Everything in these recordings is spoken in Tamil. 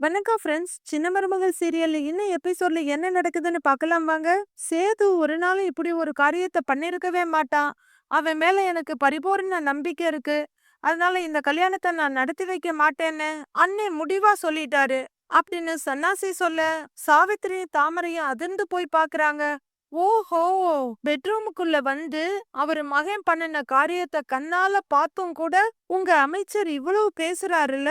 வணக்கம் ஃப்ரெண்ட்ஸ் சின்ன மருமகள் சீரியல்ல இன்னும் எபிசோட்ல என்ன நடக்குதுன்னு பார்க்கலாம் வாங்க. சேது ஒரு நாள் இப்படி ஒரு காரியத்தை பண்ணிருக்கவே மாட்டான். அவன் மேல எனக்கு பரிபூர்ண நம்பிக்கை இருக்கு. அதனால இந்த கல்யாணத்தை நான் நடத்தி வைக்க மாட்டேன்னு அண்ணே முடிவா சொல்லிட்டாரு. அப்படின்னு சன்னாசி சொல்ல சாவித்திரி தாமரையும் அதிர்ந்து போய் பாக்குறாங்க ஓஹோ! பெட்ரூமுக்குள்ள வந்து அவர் மகன் பண்ணின காரியத்தை கண்ணால பார்த்தும் கூட உங்க அமைச்சர் இவ்வளவு பேசுறாருல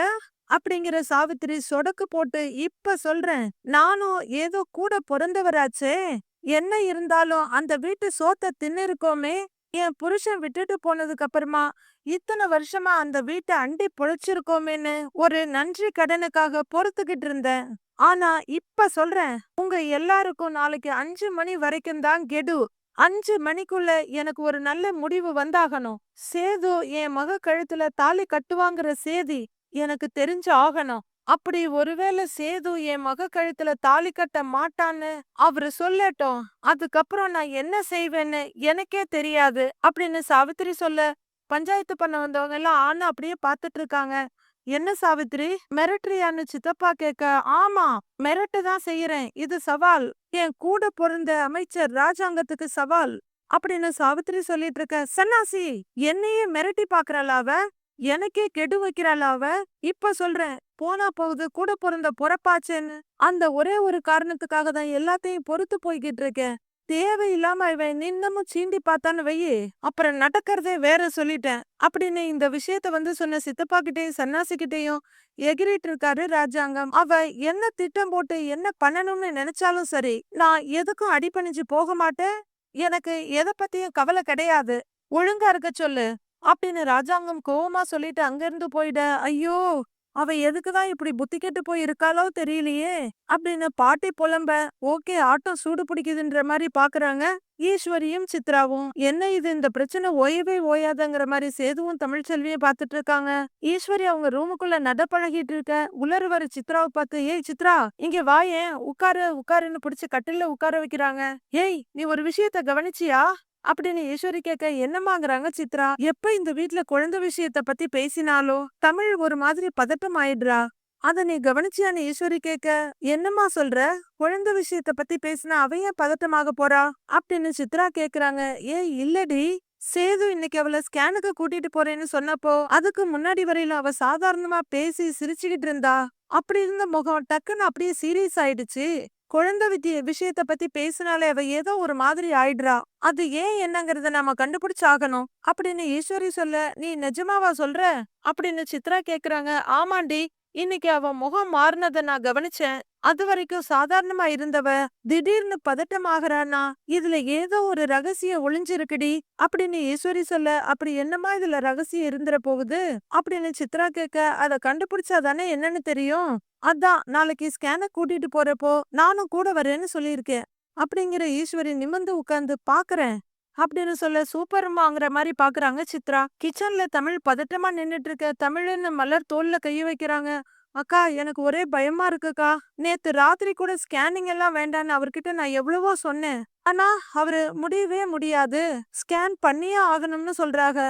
அப்படிங்கிற சாவித்திரி சொடக்கு போட்டு இப்ப சொல்றேன். நானும் ஏதோ கூட பிறந்தவராச்சே. என்ன இருந்தாலும் அந்த வீட்டு சோத்த தின்னு இருக்கோமே என் புருஷன் விட்டுட்டு போனதுக்கு அப்புறமா இத்தனை வருஷமா அந்த வீட்டை அண்டி பொழைச்சிருக்கோமேன்னு ஒரு நன்றி கடனுக்காக பொறுத்துக்கிட்டு இருந்தேன். ஆனா இப்ப சொல்றேன். உங்க எல்லாருக்கும் நாளைக்கு அஞ்சு மணி வரைக்கும் தான் கெடு. அஞ்சு மணிக்குள்ள எனக்கு ஒரு நல்ல முடிவு வந்தாகணும். சேது என் மக கழுத்துல தாலி கட்டுவாங்கிற சேதி. எனக்கு தெரிஞ்சு ஆகணும். அப்படி ஒருவேளை சேது என் மக கழுத்துல தாலி கட்ட மாட்டான்னு அவரு சொல்லட்டும். அதுக்கப்புறம் நான் என்ன செய்வேன்னு எனக்கே தெரியாது. அப்படின்னு சாவித்திரி சொல்ல பஞ்சாயத்து பண்ண வந்தவங்க எல்லாம் ஆனா அப்படியே பாத்துட்டு இருக்காங்க. என்ன சாவித்திரி? மிரட்டுறியான்னு சித்தப்பா கேட்க ஆமா மிரட்டு தான் செய்யறேன் இது சவால். என் கூட பிறந்த அமைச்சர் ராஜாங்கத்துக்கு சவால். அப்படின்னு சாவித்திரி சொல்லிட்டு இருக்க சன்னாசி என்னையே மிரட்டி பாக்குறாள அவ? எனக்கே கெடு வைக்கிறாள் அவ. இப்ப சொல்றேன் போனா போகுது கூட பிறந்த பொறப்பாச்சேன்னு. அந்த ஒரே ஒரு காரணத்துக்காக தான் எல்லாத்தையும் பொறுத்து போய்கிட்டு இருக்கேன். தேவையில்லாம இவன் நின்னமும் சீண்டி பார்த்தான்னு வையே. அப்புறம் நடக்கிறதே வேற சொல்லிட்டேன். அப்படின்னு இந்த விஷயத்த வந்து சொன்ன சித்தப்பா கிட்டயும் சன்னாசிகிட்டயும் எகிரிட்டு இருக்காரு ராஜாங்கம். அவ என்ன திட்டம் போட்டு என்ன பண்ணணும்னு நினைச்சாலும் சரி நான் எதுக்கும் அடிப்பணிஞ்சு போக மாட்டேன். எனக்கு எதை பத்தியும் கவலை கிடையாது. ஒழுங்கா இருக்க சொல்லு. அப்படின்னு ராஜாங்கம் கோவமா சொல்லிட்டு அங்கிருந்து போயிட ஐயோ அவ எதுக்குதான் இப்படி புத்தி கெட்டு போய் இருக்காளோ தெரியலையே அப்படின்னு பாட்டி புலம்ப ஓகே ஆட்டம் சூடு பிடிக்குதுன்ற மாதிரி பாக்குறாங்க. ஈஸ்வரியும் சித்ராவும். என்ன இது இந்த பிரச்சனை ஓயவே ஓயாதங்கிற மாதிரி சேதுவும் தமிழ்ச்செல்வியும் பாத்துட்டு இருக்காங்க. ஈஸ்வரி அவங்க ரூமுக்குள்ள நட பழகிட்டு இருக்க. உலரு வர சித்ராவை பார்த்து ஏய் சித்ரா இங்க வாயேன் உட்காரு உட்காருன்னு பிடிச்சு கட்டில உட்கார வைக்கிறாங்க. ஏய் நீ ஒரு விஷயத்த கவனிச்சியா? அப்படின்னு ஈஸ்வரி கேட்க என்னமாங்கிறாங்க சித்ரா? எப்ப இந்த வீட்ல குழந்தை விஷயத்த பத்தி பேசினாலோ? தமிழ் ஒரு மாதிரி பதட்டம் ஆயிடுறா. அத நீ கவனிச்சியான்னு ஈஸ்வரி கேட்க என்னம்மா சொல்ற? குழந்தை விஷயத்த பத்தி பேசினா அவ ஏன் பதட்டமாக போறா? அப்படின்னு சித்ரா கேக்குறாங்க. ஏய் இல்லடி. சேது இன்னைக்கு அவளை ஸ்கேனுக்கு கூட்டிட்டு போறேன்னு சொன்னப்போ அதுக்கு முன்னாடி வரையில அவ சாதாரணமா பேசி சிரிச்சுக்கிட்டு இருந்தா? அப்படி இருந்த முகம் டக்குன்னு அப்படியே சீரியஸ் ஆயிடுச்சு. குழந்தை வித்திய விஷயத்த பத்தி பேசினாலே அவ ஏதோ ஒரு மாதிரி ஆயிடுறா. அது ஏன் என்னங்கறத நாம கண்டுபிடிச்சாகணும் அப்படின்னு ஈஸ்வரி சொல்ல நீ நிஜமாவா சொல்ற? அப்படின்னு சித்ரா கேக்குறாங்க. ஆமாண்டி இன்னைக்கு அவ முகம் மாறினதை நான் கவனிச்சேன். அது வரைக்கும் சாதாரணமா இருந்தவ திடீர்னு பதட்டமாகறானா இதுல ஏதோ ஒரு ரகசியம் ஒளிஞ்சிருக்குடி அப்படின்னு ஈஸ்வரி சொல்ல அப்படி என்னமா இதுல ரகசியம் இருந்துற போகுது? அப்படின்னு சித்ரா கேட்க அத கண்டுபிடிச்சா தானே என்னன்னு தெரியும்? அதான் நாளைக்கு ஸ்கேனை கூட்டிட்டு போறப்போ நானும் கூட வரேன்னு சொல்லியிருக்கேன். அப்படிங்கிற ஈஸ்வரி நிமிர்ந்து உட்காந்து பாக்குறேன் அப்படின்னு சொல்ல சூப்பர்மாங்கிற மாதிரி பாக்குறாங்க சித்ரா. கிச்சன்ல தமிழ் பதட்டமா நின்னுட்டு இருக்க தமிழ்னு மலர் தோல்ல கைய வைக்கிறாங்க. அக்கா எனக்கு ஒரே பயமா இருக்குக்கா. நேத்து ராத்திரி கூட ஸ்கேனிங் எல்லாம் வேண்டான்னு அவர்கிட்ட நான் எவ்வளவோ சொன்னேன். ஆனா அவரு முடியவே முடியாது. ஸ்கேன் பண்ணியே ஆகணும்னு சொல்றாங்க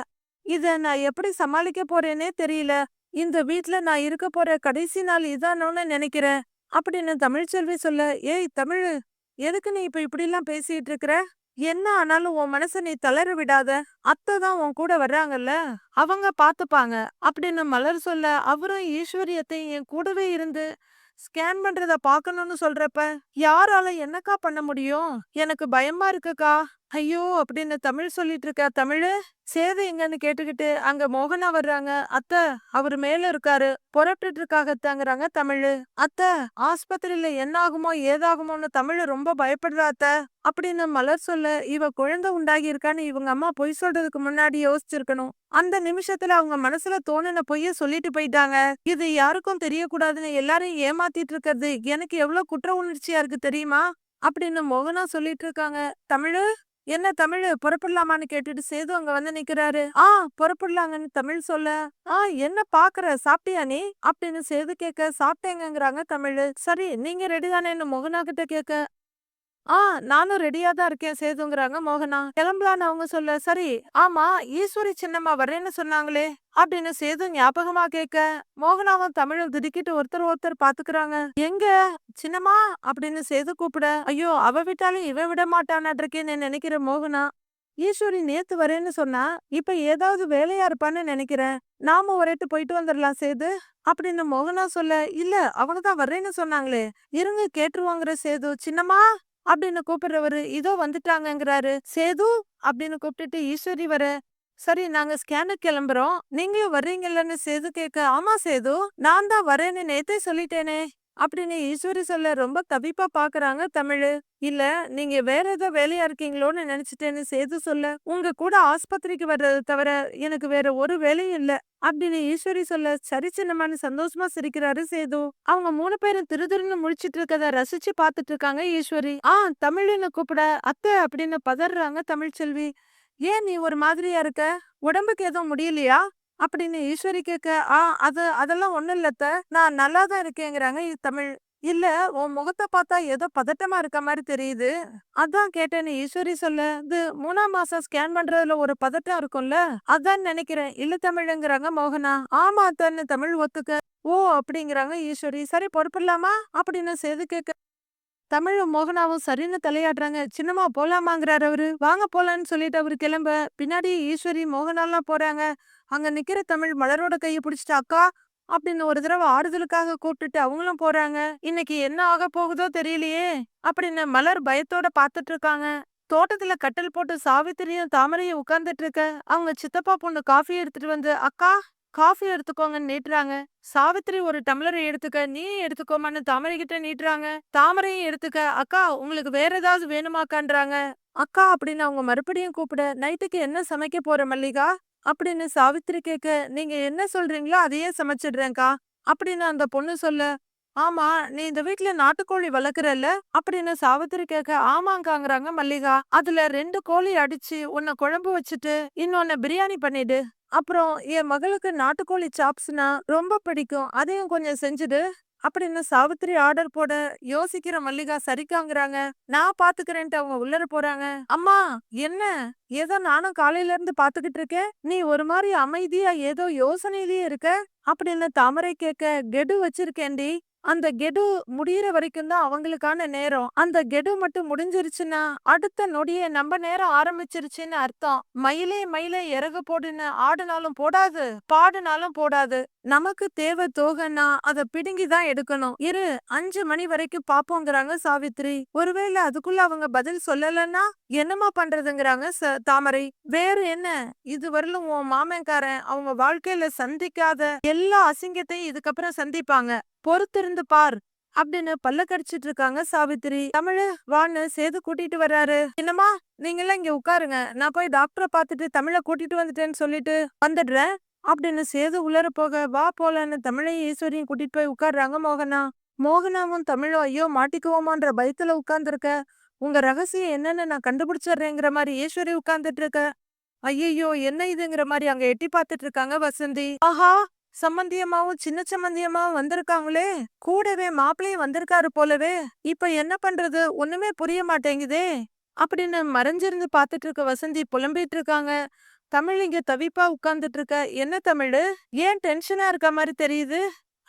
இத நான் எப்படி சமாளிக்க போறேனே தெரியல. இந்த வீட்ல நான் இருக்க போற கடைசி நாள் இதானோன்னு நினைக்கிறேன். அப்படின்னு தமிழ்ச்செல்வி சொல்ல ஏய் தமிழ் எதுக்கு நீ இப்ப இப்படி எல்லாம் பேசிட்டு இருக்கிற? என்ன ஆனாலும் உன் மனசை நீ தளர விடாத. அத்தை தான் உன் கூட வர்றாங்கல்ல அவங்க பார்த்துப்பாங்க அப்படின்னு மலர் சொல்ல அவரும் ஈஸ்வரியத்தையும் என் கூடவே இருந்து ஸ்கேன் பண்றத பார்க்கணும்னு சொல்றப்ப யாரால என்னக்கா பண்ண முடியும்? எனக்கு பயமா இருக்குக்கா. ஐயோ! அப்படின்னு தமிழ் சொல்லிட்டு இருக்க தமிழு சேது எங்கன்னு கேட்டுக்கிட்டு அங்க மோகனா வர்றாங்க. அத்த அவரு மேல இருக்காரு. புறப்பட்டு இருக்காகத்தாங்கிறாங்க தமிழு. அத்த ஆஸ்பத்திரியில என்னாகுமோ ஏதாகுமோன்னு தமிழு ரொம்ப பயப்படுறா அத்த. அப்படின்னு மலர் சொல்ல இவ குழந்தை உண்டாகி இருக்கான்னு இவங்க அம்மா பொய் சொல்றதுக்கு முன்னாடி யோசிச்சிருக்கணும். அந்த நிமிஷத்துல அவங்க மனசுல தோணுன பொய்ய சொல்லிட்டு போயிட்டாங்க. இது யாருக்கும் தெரியக்கூடாதுன்னு எல்லாரையும் ஏமாத்திட்டு இருக்கிறது. எனக்கு எவ்வளவு குற்ற உணர்ச்சியா இருக்கு தெரியுமா? அப்படின்னு மோகனா சொல்லிட்டு இருக்காங்க. தமிழு என்ன தமிழ் புறப்படலாமான்னு கேட்டுட்டு சேது அங்க வந்து நிக்கிறாரு. ஆ புறப்படலாங்கன்னு தமிழ் சொல்ல. ஆ என்ன பாக்குற? சாப்பிட்டியா நீ? அப்படின்னு சேது கேட்க சாப்பிட்டேங்கிறாங்க தமிழ். சரி நீங்க ரெடி தானேன்னு மோகனா கிட்ட கேட்க ஆ நானும் ரெடியா தான் இருக்கேன் சேதுங்கிறாங்க மோகனா. கிளம்பலான்னு அவங்க சொல்ல சரி ஆமா ஈஸ்வரி சின்னம்மா வரேன்னு சொன்னாங்களே அப்படின்னு சேது ஞாபகமா கேட்க மோகனாவும் தமிழும் திடுக்கிட்டு ஒருத்தர் ஒருத்தர் பாத்துக்கிறாங்க. எங்க? சின்னம்மா? அப்படின்னு சேது கூப்பிட ஐயோ அவ விட்டாலும் இவ விட மாட்டானாட்டிருக்கேன்னு நினைக்கிற மோகனா. ஈஸ்வரி நேத்து வரேன்னு சொன்னா இப்ப ஏதாவது வேலையா இருப்பான்னு நினைக்கிறேன். நாம ஒரேட்டு போயிட்டு வந்துடலாம் சேது அப்படின்னு மோகனா சொல்ல இல்ல அவங்க தான் வர்றேன்னு சொன்னாங்களே. இருங்க கேட்டுருவாங்கிற சேது. சின்னம்மா? அப்படின்னு கூப்பிடுறவரு இதோ வந்துட்டாங்கிறாரு சேது அப்படின்னு கூப்பிட்டுட்டு ஈஸ்வரி வர. சரி நாங்க ஸ்கேனுக்கு கிளம்புறோம். நீங்களும் வர்றீங்கல்லன்னு சேது கேட்க ஆமா சேது நான் தான் வரேன்னு நேத்தே சொல்லிட்டேனே. அப்படின்னு ஈஸ்வரி சொல்ல ரொம்ப தவிப்பா பாக்குறாங்க தமிழு. இல்ல நீங்க வேற ஏதோ வேலையா இருக்கீங்களோன்னு நினைச்சிட்டேன்னு சேது சொல்ல. உங்க கூட ஆஸ்பத்திரிக்கு வர்றது தவிர எனக்கு வேற ஒரு வேலையும் இல்ல அப்படின்னு ஈஸ்வரி சொல்ல. சரி சின்னமான்னு சந்தோஷமா சிரிக்கிறாரு சேது. அவங்க மூணு பேரும் திருதிருன்னு முழிச்சிட்டு இருக்கத ரசிச்சு பாத்துட்டு இருக்காங்க ஈஸ்வரி. ஆ தமிழ்னு கூப்பிட அத்தை அப்படின்னு பதறாங்க தமிழ்ச்செல்வி. ஏன் நீ ஒரு மாதிரியா இருக்க? உடம்புக்கு எதுவும் முடியலையா? அப்படின்னு ஈஸ்வரி கேட்க ஆ அது அதெல்லாம் ஒண்ணும் இல்லத்த. நான் நல்லா தான் இருக்கேங்கிறாங்க தமிழ். இல்ல உன் முகத்தை பார்த்தா ஏதோ பதட்டமா இருக்க மாதிரி தெரியுது. அதான் கேட்டேன்னு ஈஸ்வரி சொல்ல இது மூணாம் மாசம் ஸ்கேன் பண்றதுல ஒரு பதட்டம் இருக்கும்ல. அதான் நினைக்கிறேன். இல்ல தமிழுங்கிறாங்க மோகனா. ஆமா அத்தான்னு தமிழ் ஒத்துக்க. ஓ அப்படிங்கிறாங்க ஈஸ்வரி. சரி பொறுப்பிடலாமா? அப்படின்னு செய்து கேட்க தமிழும் மோகனாவும் சரின்னு தலையாடுறாங்க சின்னமா போலாமாங்கிறாரு அவரு. வாங்க போலான்னு சொல்லிட்டு அவரு கிளம்ப. பின்னாடி ஈஸ்வரி மோகனாலாம் போறாங்க. அங்க நிக்கிற தமிழ் மலரோட கையை பிடிச்சிட்டு அக்கா! அப்படின்னு ஒரு தடவை ஆறுதலுக்காக கூப்பிட்டுட்டு அவங்களும் போறாங்க. இன்னைக்கு என்ன ஆக போகுதோ தெரியலையே! அப்படின்னு மலர் பயத்தோட பாத்துட்டு இருக்காங்க. தோட்டத்துல கட்டல் போட்டு சாவித்திரியும் தாமரையும் உட்கார்ந்துட்டு இருக்க அவங்க சித்தப்பா பொண்ணு காஃபி எடுத்துட்டு வந்து அக்கா காஃபி எடுத்துக்கோங்கன்னு நீட்டுறாங்க. சாவித்திரி ஒரு டம்ளரை எடுத்துக்க நீ எடுத்துக்கோமான்னு தாமரை கிட்ட நீட்டுறாங்க. தாமரையும் எடுத்துக்க அக்கா உங்களுக்கு வேற ஏதாவது வேணுமாக்கான்றாங்க. அக்கா! அப்படின்னு அவங்க மறுபடியும் கூப்பிட நைட்டுக்கு என்ன சமைக்க போற மல்லிகா? அப்படின்னு சாவித்திரி கேட்க நீங்க என்ன சொல்றீங்களோ அதையே சமைச்சிடுறேன்க்கா. அப்படின்னு அந்த பொண்ணு சொல்ல ஆமா நீ இந்த வீட்ல நாட்டுக்கோழி வளர்க்குறல்ல? அப்படின்னு சாவித்திரி கேட்க ஆமாங்காங்கிறாங்க மல்லிகா. அதுல ரெண்டு கோழி அடிச்சு உன்னை குழம்பு வச்சுட்டு இன்னொன்னு பிரியாணி பண்ணிடு. அப்புறம் என் மகளுக்கு நாட்டுக்கோழி சாப்ஸ்னா ரொம்ப பிடிக்கும். அதையும் கொஞ்சம் செஞ்சுடு. அப்படின்னு சாவித்திரி ஆர்டர் போட யோசிக்கிற மல்லிகா சரிக்காங்கிறாங்க. நான் பாத்துக்கிறேன்ட்டு அவங்க உள்ளர போறாங்க. அம்மா என்ன? ஏதோ நானும் காலையில இருந்து பாத்துக்கிட்டு இருக்கேன். நீ ஒரு மாதிரி அமைதியா ஏதோ யோசனையிலேயே இருக்க? அப்படின்னு தாமரை கேட்க கெடு வச்சிருக்கேன்டி. அந்த கெடு முடியிற வரைக்கும் தான் அவங்களுக்கான நேரம். அந்த கெடு மட்டும் முடிஞ்சிருச்சுன்னா அடுத்த நொடியே நம்ம நேரம் ஆரம்பிச்சிருச்சுன்னு அர்த்தம். மயிலே மயிலே இறகு போடுன்னு ஆடுனாலும் போடாது பாடுனாலும் போடாது. நமக்கு தேவை தோகன்னா அதை பிடுங்கி தான் எடுக்கணும். இரு அஞ்சு மணி வரைக்கும் பாப்போங்கிறாங்க சாவித்ரி. ஒருவேளை அதுக்குள்ள அவங்க பதில் சொல்லலன்னா என்னமா பண்றதுங்கிறாங்க ச- தாமரை. வேற என்ன? இது வரலும் உன் மாமன்காரன் அவங்க வாழ்க்கையில சந்திக்காத எல்லா அசிங்கத்தையும் இதுக்கப்புறம் சந்திப்பாங்க. பொறுத்திருந்து பார் அப்படின்னு பல்ல கடிச்சிட்டு இருக்காங்க சாவித்திரி. தமிழ வான்னு சேது கூட்டிட்டு வர்றாரு. என்னம்மா நீங்க எல்லாம் இங்க உட்காருங்க. நான் போய் டாக்டரை பார்த்துட்டு தமிழை கூட்டிட்டு வந்துட்டேன்னு சொல்லிட்டு வந்துடுறேன் அப்படின்னு சேது உள்ளர போக வா போலன்னு தமிழையும் ஈஸ்வரியும் கூட்டிட்டு போய் உட்கார்றாங்க மோகனா. மோகனாவும் தமிழும் ஐயோ மாட்டிக்குவோமான்ற பயத்துல உட்கார்ந்துருக்க. உங்க ரகசியம் என்னன்னு நான் கண்டுபிடிச்சிடுறேங்கிற மாதிரி ஈஸ்வரி உட்கார்ந்துட்டு இருக்க ஐயையோ என்ன இதுங்கிற மாதிரி அங்க எட்டி பார்த்துட்டு இருக்காங்க வசந்தி. ஆஹா சம்பந்தியமாவும் சின்ன சம்பந்தியமாவும் வந்திருக்காங்களே? கூடவே மாப்பிள்ளையும் வந்திருக்காரு போலவே. இப்ப என்ன பண்றது? ஒண்ணுமே புரிய மாட்டேங்குதே. அப்படின்னு மறைஞ்சிருந்து பாத்துட்டு இருக்க வசந்தி புலம்பிட்டு இருக்காங்க தமிழ் இங்க தவிப்பா உட்கார்ந்துட்டு இருக்க என்ன தமிழு? ஏன் டென்ஷனா இருக்க மாதிரி தெரியுது?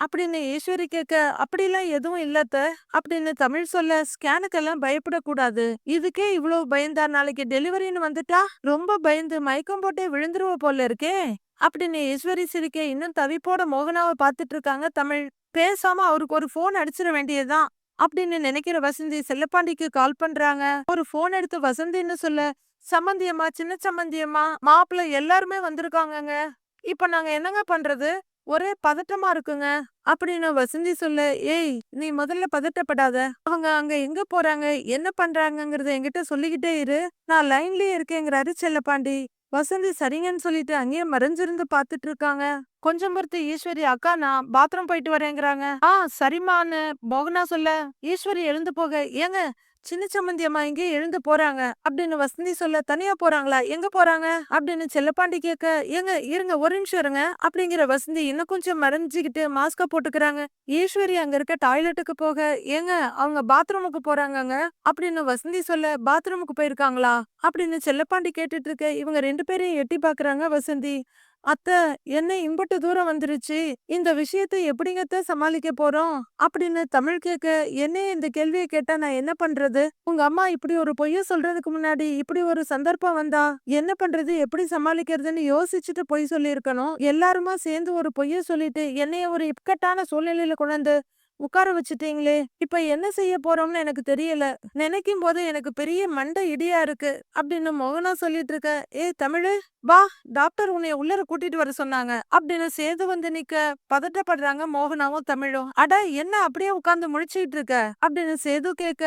அப்படின்னு ஈஸ்வரி கேட்க அப்படிலாம் எதுவும் இல்லத்த. அப்படின்னு தமிழ் சொல்ல ஸ்கேனுக்கெல்லாம் பயப்படக்கூடாது. இதுக்கே இவ்வளவு பயந்தா நாளைக்கு டெலிவரின்னு வந்துட்டா ரொம்ப பயந்து மயக்கம் போட்டே விழுந்துருவ போல இருக்கே. அப்படின்னு ஈஸ்வரி சிரிக்க இன்னும் தவிப்போட மோகனாவை பார்த்துட்டு இருக்காங்க தமிழ். பேசாம அவருக்கு ஒரு போன் அடிச்சிட வேண்டியதுதான். அப்படின்னு நினைக்கிற வசந்தி செல்லப்பாண்டிக்கு கால் பண்றாங்க. ஒரு போன் எடுத்து வசந்தின்னு சொல்ல. சம்மந்தியம்மா சின்ன சம்மந்தியம்மா மாப்பிள்ளை எல்லாருமே வந்திருக்காங்கங்க. இப்ப நாங்க என்னங்க பண்றது? ஒரே பதட்டமா இருக்குங்க. அப்படின்னு வசந்தி சொல்ல ஏய் நீ முதல்ல பதட்டப்படாத. அவங்க அங்க எங்க போறாங்க? என்ன பண்றாங்கங்கறத என்கிட்ட சொல்லிக்கிட்டே இரு. நான் லைன்லயே இருக்கேங்கிறாரு செல்லப்பாண்டி வசந்தி சரிங்கன்னு சொல்லிட்டு அங்கேயே மறைஞ்சிருந்து பாத்துட்டு இருக்காங்க கொஞ்சம் பொறுத்து ஈஸ்வரி அக்கா நான் பாத்ரூம் போயிட்டு வரேங்கிறாங்க. ஆ சரிமான்னு போகனா சொல்ல ஈஸ்வரி எழுந்து போக. ஏங்க சின்ன சம்மந்தி அம்மா இங்கே எழுந்து போறாங்க. அப்படின்னு வசந்தி சொல்ல தனியா போறாங்களா? எங்க போறாங்க? அப்படின்னு செல்லப்பாண்டி கேட்க ஏங்க இருங்க ஒரு நிமிஷம் இருங்க. அப்படிங்கிற வசந்தி இன்னும் கொஞ்சம் மறைஞ்சுக்கிட்டு மாஸ்க போட்டுக்கிறாங்க. ஈஸ்வரி அங்க இருக்க டாய்லெட்டுக்கு போக ஏங்க அவங்க பாத்ரூமுக்கு போறாங்கங்க? அப்படின்னு வசந்தி சொல்ல பாத்ரூமுக்கு போயிருக்காங்களா? அப்படின்னு செல்லப்பாண்டி கேட்டுட்டு இருக்க இவங்க ரெண்டு பேரையும் எட்டி பாக்குறாங்க வசந்தி. அத்த என்ன இம்புட்டு தூரம் வந்துருச்சு? இந்த விஷயத்த எப்படிங்கத்த சமாளிக்க போறோம்? அப்படின்னு தமிழ் கேட்க என்ன இந்த கேள்வியை கேட்டா நான் என்ன பண்றது? உங்க அம்மா இப்படி ஒரு பொய்ய சொல்றதுக்கு முன்னாடி இப்படி ஒரு சந்தர்ப்பம் வந்தா என்ன பண்றது? எப்படி சமாளிக்கிறதுன்னு யோசிச்சுட்டு பொய் சொல்லியிருக்கணும். எல்லாருமா சேர்ந்து ஒரு பொய்ய சொல்லிட்டு என்னைய ஒரு இக்கட்டான சூழ்நிலையில கொண்டாந்து உட்கார வச்சுட்டீங்களே இப்ப என்ன செய்ய போறோம்னு எனக்கு தெரியல. நினைக்கும் போது எனக்கு பெரிய மண்டை இடியா இருக்கு அப்படின்னு மோகனா சொல்லிட்டு இருக்க ஏ தமிழு வா டாக்டர் உன்னைய உள்ளர கூட்டிட்டு வர சொன்னாங்க அப்படின்னு சேது வந்து நிக்க பதட்டப்படுறாங்க மோகனாவும் தமிழும். அட என்ன அப்படியே உட்கார்ந்து முழிச்சுக்கிட்டு இருக்க? அப்படின்னு சேது கேட்க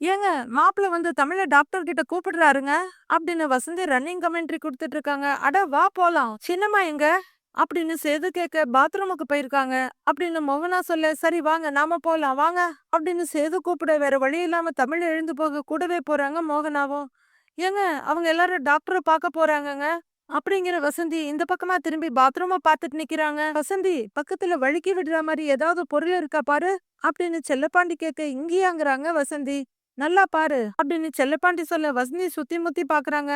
ஏங்க மாப்பிள்ள வந்து தமிழ டாக்டர் கிட்ட கூப்பிடுறாருங்க அப்படின்னு வசந்தி ரன்னிங் கமெண்ட்ரி கொடுத்துட்டு இருக்காங்க. அட வா போலாம். சின்னம்மா எங்க? அப்படின்னு சேது கேட்க பாத்ரூமுக்கு போயிருக்காங்க. அப்படின்னு மோகனா சொல்ல சரி வாங்க நாம போலாம் வாங்க அப்படின்னு சேது கூப்பிட வேற வழி இல்லாம தமிழ் எழுந்து போக கூடவே போறாங்க மோகனாவும். ஏங்க அவங்க எல்லாரும் டாக்டரை பார்க்க போறாங்கங்க. அப்படிங்கிற வசந்தி இந்த பக்கமா திரும்பி பாத்ரூமை பார்த்துட்டு நிக்கிறாங்க. வசந்தி பக்கத்துல வழுக்கி விடுற மாதிரி ஏதாவது பொருள் இருக்கா பாரு அப்படின்னு செல்லப்பாண்டி கேட்க இங்கேயாங்கிறாங்க வசந்தி. நல்லா பாரு அப்படின்னு செல்லப்பாண்டி சொல்ல வசந்தி சுத்தி முத்தி பாக்குறாங்க.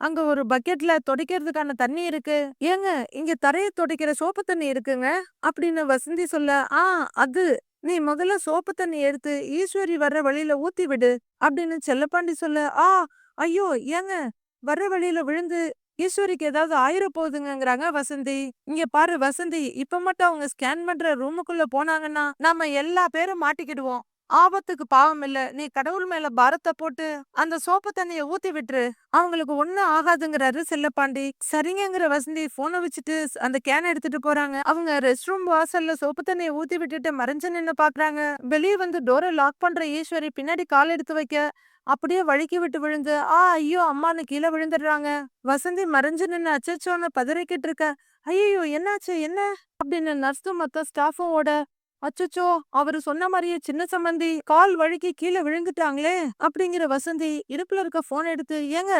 அங்க ஒரு பக்கெட்ல துடைக்கிறதுக்கான தண்ணி இருக்கு. ஏங்க இங்க தரையை துடைக்கிற சோப்பு தண்ணி இருக்குங்க? அப்படின்னு வசந்தி சொல்ல ஆ அது. நீ முதல்ல சோப்பு தண்ணி எடுத்து ஈஸ்வரி வர்ற வழியில ஊத்தி விடு. அப்படின்னு செல்லப்பாண்டி சொல்ல ஆ ஐயோ ஏங்க வர்ற வழியில விழுந்து ஈஸ்வரிக்கு ஏதாவது ஆயிர போகுதுங்கிறாங்க வசந்தி. இங்க பாரு வசந்தி இப்ப மட்டும் அவங்க ஸ்கேன் பண்ற ரூமுக்குள்ள போனாங்கன்னா நாம எல்லா பேரும் மாட்டிக்கிடுவோம். ஆபத்துக்கு பாவம் இல்ல. நீ கடவுள் மேல பாரத்தை போட்டு அந்த சோப்பு தண்ணிய ஊத்தி விட்டுரு. அவங்களுக்கு ஒண்ணும் ஆகாதுங்கிறாரு செல்லப்பாண்டி. சரிங்கங்கிற வசந்தி போனை வச்சுட்டு அந்த கேன் எடுத்துட்டு போறாங்க. அவங்க ரெஸ்ட் ரூம் வாசல்ல சோப்பு தண்ணியை ஊத்தி விட்டுட்டு மறைஞ்சு நின்னு பாக்குறாங்க. வெளியே வந்து டோரை லாக் பண்ற ஈஸ்வரி பின்னாடி கால் எடுத்து வைக்க அப்படியே வழுக்கி விட்டு விழுந்து ஆ ஐயோ அம்மான்னு கீழே விழுந்துடுறாங்க. வசந்தி மறைஞ்சு நின்று அச்சச்சோன்னு பதறிக்கிட்டு இருக்க. ஐயோ என்னாச்சு? என்ன? அப்படின்னு நர்ஸும் மொத்த ஸ்டாஃபும் ஓட அச்சச்சோ! அவரு சொன்ன மாதிரியே சின்ன சம்பந்தி கால் வழுக்கி கீழே விழுந்துட்டாங்களே அப்படிங்கிற வசந்தி இடுப்புல இருக்க போன் எடுத்து ஏங்க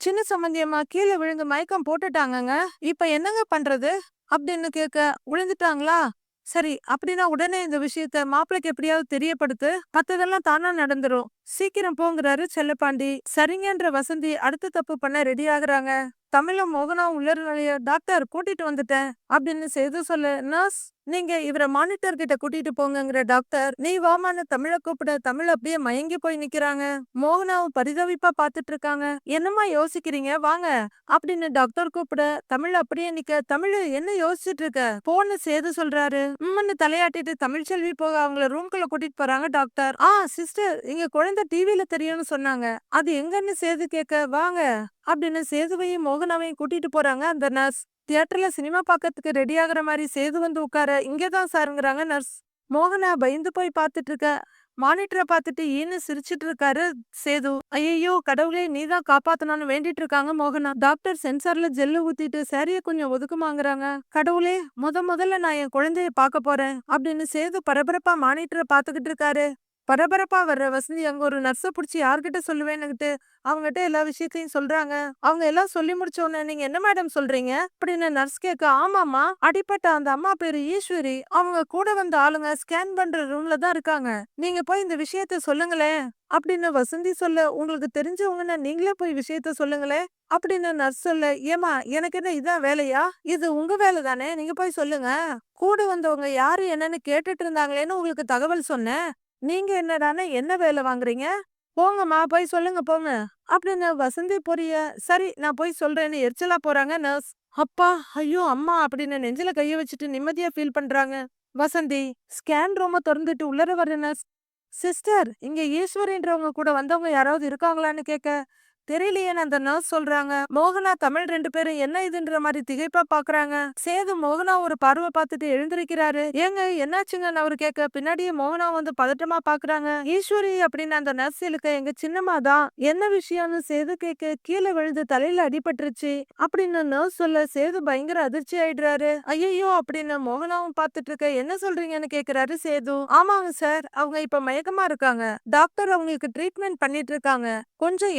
சின்ன சம்பந்தியம்மா கீழே விழுந்து மயக்கம் போட்டுட்டாங்கங்க இப்ப என்னங்க பண்றது? அப்படின்னு கேட்க விழுந்துட்டாங்களா? சரி அப்படின்னா உடனே இந்த விஷயத்த மாப்பிளைக்கு எப்படியாவது தெரியப்படுத்து மத்ததெல்லாம் தானா நடந்துரும். சீக்கிரம் போங்கிறாரு செல்லப்பாண்டி. சரிங்கன்ற வசந்தி அடுத்த தப்பு பண்ண ரெடி ஆகுறாங்க. தமிழும் மோகனா உள்ள டாக்டர் கூட்டிட்டு வந்துட்டேன். அப்படின்னு செய்து சொல்ல நர்ஸ் நீங்க இவரை மானிட்டர் கிட்ட கூட்டிட்டு போங்கிற டாக்டர் நீ வாமான்னு தமிழ கூப்பிட தமிழ் அப்படியே மயங்கி போய் நிக்கிறாங்க. மோகனாவும் பரிதவிப்பா பாத்துட்டு இருக்காங்க என்னம்மா யோசிக்கிறீங்க? வாங்க அப்படின்னு டாக்டர் கூப்பிட தமிழ் அப்படியே நிக்க தமிழ் என்ன யோசிச்சுட்டு இருக்க போன்னு சேது சொல்றாரு. உம்முன்னு தலையாட்டிட்டு தமிழ் செல்வி போக அவங்கள ரூம்குள்ள கூட்டிட்டு போறாங்க டாக்டர் ஆ சிஸ்டர் இங்க குழந்தை டிவில தெரியும்னு சொன்னாங்க. அது எங்கன்னு சேது கேட்க வாங்க அப்படின்னு சேதுவையும் மோகனாவையும் கூட்டிட்டு போறாங்க அந்த நர்ஸ். தியேட்டர்ல சினிமா பார்க்கறதுக்கு ரெடி ஆகுற மாதிரி சேது வந்து உட்கார இங்கேதான் சாருங்கிறாங்க நர்ஸ். மோகனா பயந்து போய் பார்த்துட்டு இருக்க மானிட்டரை பார்த்துட்டு ஈன்னு சிரிச்சிட்டு இருக்காரு சேது. ஐயோ கடவுளே நீ தான் காப்பாத்தனான்னு வேண்டிட்டு இருக்காங்க மோகனா. டாக்டர் சென்சார்ல ஜெல்லு ஊத்திட்டு சாரிய கொஞ்சம் ஒதுக்குமாங்கிறாங்க. கடவுளே முத முதல்ல நான் என் குழந்தைய பார்க்க போறேன் அப்படின்னு சேது பரபரப்பா மானிட்டரை பார்த்துக்கிட்டு இருக்காரு. பரபரப்பா வர்ற வசந்தி அங்க ஒரு நர்ஸை பிடிச்சி யார்கிட்ட சொல்லுவேன்னுகிட்டு அவங்ககிட்ட எல்லா விஷயத்தையும் சொல்றாங்க. அவங்க எல்லாம் சொல்லி முடிச்ச உடனே நீங்க என்ன மேடம் சொல்றீங்க? அப்படின்னு நர்ஸ் கேட்க ஆமாமா அடிப்பட்ட அந்த அம்மா பேரு ஈஸ்வரி. அவங்க கூட வந்த ஆளுங்க ஸ்கேன் பண்ற ரூம்ல தான் இருக்காங்க. நீங்க போய் இந்த விஷயத்த சொல்லுங்களேன். அப்படின்னு வசந்தி சொல்ல உங்களுக்கு தெரிஞ்சவங்கன்னா நீங்களே போய் விஷயத்த சொல்லுங்களேன். அப்படின்னு நர்ஸ் சொல்ல ஏமா எனக்கு என்ன இதான் வேலையா? இது உங்க வேலை தானே நீங்க போய் சொல்லுங்க. கூட வந்தவங்க யாரு என்னன்னு கேட்டுட்டு இருந்தாங்களேன்னு உங்களுக்கு தகவல் சொன்னேன். நீங்க என்னடானா என்ன வேலை வாங்குறீங்க? போங்கம்மா போய் சொல்லுங்க போங்க. அப்படின்னு வசந்தி பொரிய சரி நான் போய் சொல்றேன்னு எரிச்சலா போறாங்க நர்ஸ். அப்பா ஐயோ அம்மா அப்படின்னு நெஞ்சில கைய வச்சுட்டு நிம்மதியா ஃபீல் பண்றாங்க வசந்தி. ஸ்கேன் ரூம திறந்துட்டு உள்ளர வர நர்ஸ். சிஸ்டர் இங்க ஈஸ்வரின்றவங்க கூட வந்தவங்க யாராவது இருக்காங்களான்னு கேட்க தெரியலையேன்னு அந்த நர்ஸ் சொல்றாங்க. மோகனா தமிழ் ரெண்டு பேரும் என்ன இதுன்ற மாதிரி திகைப்பா பாக்குறாங்க. சேது மோகனா ஒரு பார்வை பார்த்துட்டு எழுந்திருக்கிறாரு. ஏங்க என்னாச்சுங்கன்னு அவரு கேட்க பின்னாடியே மோகனா வந்து பதட்டமா பாக்குறாங்க. ஈஸ்வரி அப்படின்னு அந்த நர்ஸ் இழுக்க எங்க சின்னம்மா தான். என்ன விஷயம்னு சேது கேட்க கீழே விழுந்து தலையில அடிபட்டுருச்சு அப்படின்னு நர்ஸ் சொல்ல சேது பயங்கர அதிர்ச்சி ஆயிடுறாரு. ஐயோ அப்படின்னு மோகனாவும் பார்த்துட்டு இருக்க என்ன சொல்றீங்கன்னு கேக்குறாரு சேது. ஆமாங்க சார் அவங்க இப்ப மயக்கமா இருக்காங்க. டாக்டர் அவங்களுக்கு ட்ரீட்மெண்ட் பண்ணிட்டு இருக்காங்க. கொஞ்சம்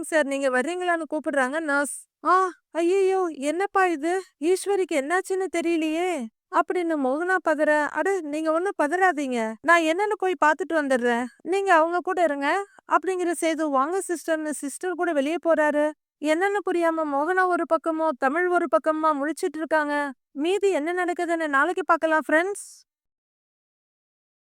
மார்னிங் சார் நீங்க வர்றீங்களான்னு கூப்பிடுறாங்க நர்ஸ் ஆ ஐயோ என்னப்பா இது? ஈஸ்வரிக்கு என்னாச்சுன்னு தெரியலையே. அப்படின்னு மோகனா பதற அட நீங்க ஒண்ணும் பதறாதீங்க. நான் என்னன்னு போய் பாத்துட்டு வந்துடுறேன். நீங்க அவங்க கூட இருங்க. அப்படிங்கிற சேது வாங்க சிஸ்டர்னு சிஸ்டர் கூட வெளியே போறாரு. என்னன்னு புரியாம மோகனா ஒரு பக்கமோ தமிழ் ஒரு பக்கமா முழிச்சிட்டு இருக்காங்க. மீதி என்ன நடக்குதுன்னு நாளைக்கு பார்க்கலாம் ஃப்ரெண்ட்ஸ்